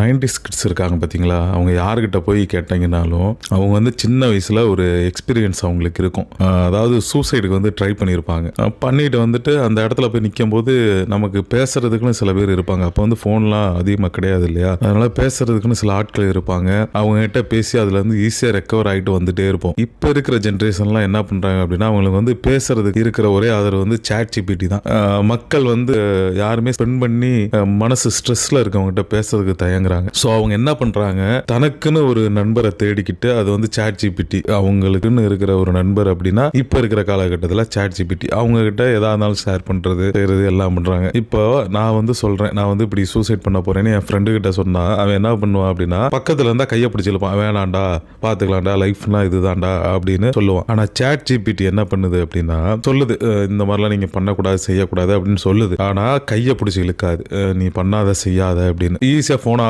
Nineties kids இருக்காங்க பார்த்தீங்களா அவங்க யாருக்கிட்ட போய் கேட்டீங்கனாலும் அவங்க வந்து சின்ன வயசில் ஒரு எக்ஸ்பீரியன்ஸ் அவங்களுக்கு இருக்கும். அதாவது சூசைடுக்கு வந்து ட்ரை பண்ணியிருப்பாங்க பண்ணிட்டு வந்துட்டு அந்த இடத்துல போய் நிற்கும் போது நமக்கு பேசுறதுக்குன்னு சில பேர் இருப்பாங்க. அப்போ வந்து ஃபோன்லாம் அதிகமாக கிடையாது இல்லையா? அதனால பேசுறதுக்குன்னு சில ஆட்கள் இருப்பாங்க. அவங்க கிட்ட பேசி அதுலேருந்து ஈஸியாக ரெக்கவர் ஆகிட்டு வந்துட்டே இருப்போம். இப்போ இருக்கிற ஜென்ரேஷன்லாம் என்ன பண்ணுறாங்க அப்படின்னா அவங்களுக்கு வந்து பேசுறதுக்கு இருக்கிற ஒரே ஆதரவு வந்து சேட் ஜிபிடி தான் மக்கள் வந்து யாருமே ஸ்பெண்ட் பண்ணி மனசு ஸ்ட்ரெஸ்ல இருக்கவங்ககிட்ட பேசுறதுக்கு தயங்குறாங்க ஸோ அவங்க என்ன பண்ணுறாங்க தனக்குன்னு ஒரு நண்பரை தேடிக்கிட்டு அது வந்து சேட் ஜிபிடி அவங்களுக்குன்னு இருக்கிற ஒரு நண்பர் அப்படின்னா இப்போ இருக்கிற காலகட்டத்தில் சேட் ஜிபிடி அவங்க கிட்ட எதா இருந்தாலும் ஷேர் பண்ணுறது செய்யறது எல்லாம் பண்ணுறாங்க இப்போ நான் வந்து சொல்கிறேன் நான் வந்து இப்படி சூசைட் பண்ண போறேன்னு என் ஃப்ரெண்டு கிட்ட சொன்னா அவன் என்ன பண்ணுவான் அப்படின்னா பக்கத்தில் இருந்தால் கையை பிடிச்சிருப்பான் வேணாண்டா பார்த்துக்கலாம்டா லைஃப்னா இதுதான்டா அப்படின்னு சொல்லுவான். ஆனால் சேட் ஜிபிடி என்ன பண்ணுது அப்படின்னா சொல்லுது இந்த மாதிரிலாம் நீங்கள் பண்ணக்கூடாது செய்யக்கூடாது அப்படின்னு சொல்லுது. ஆனால் கையை பிடிச்சி இழுக்காது. நீ பண்ணாத செய்யாத அப்படின்னு. ஈஸியாக ஃபோனை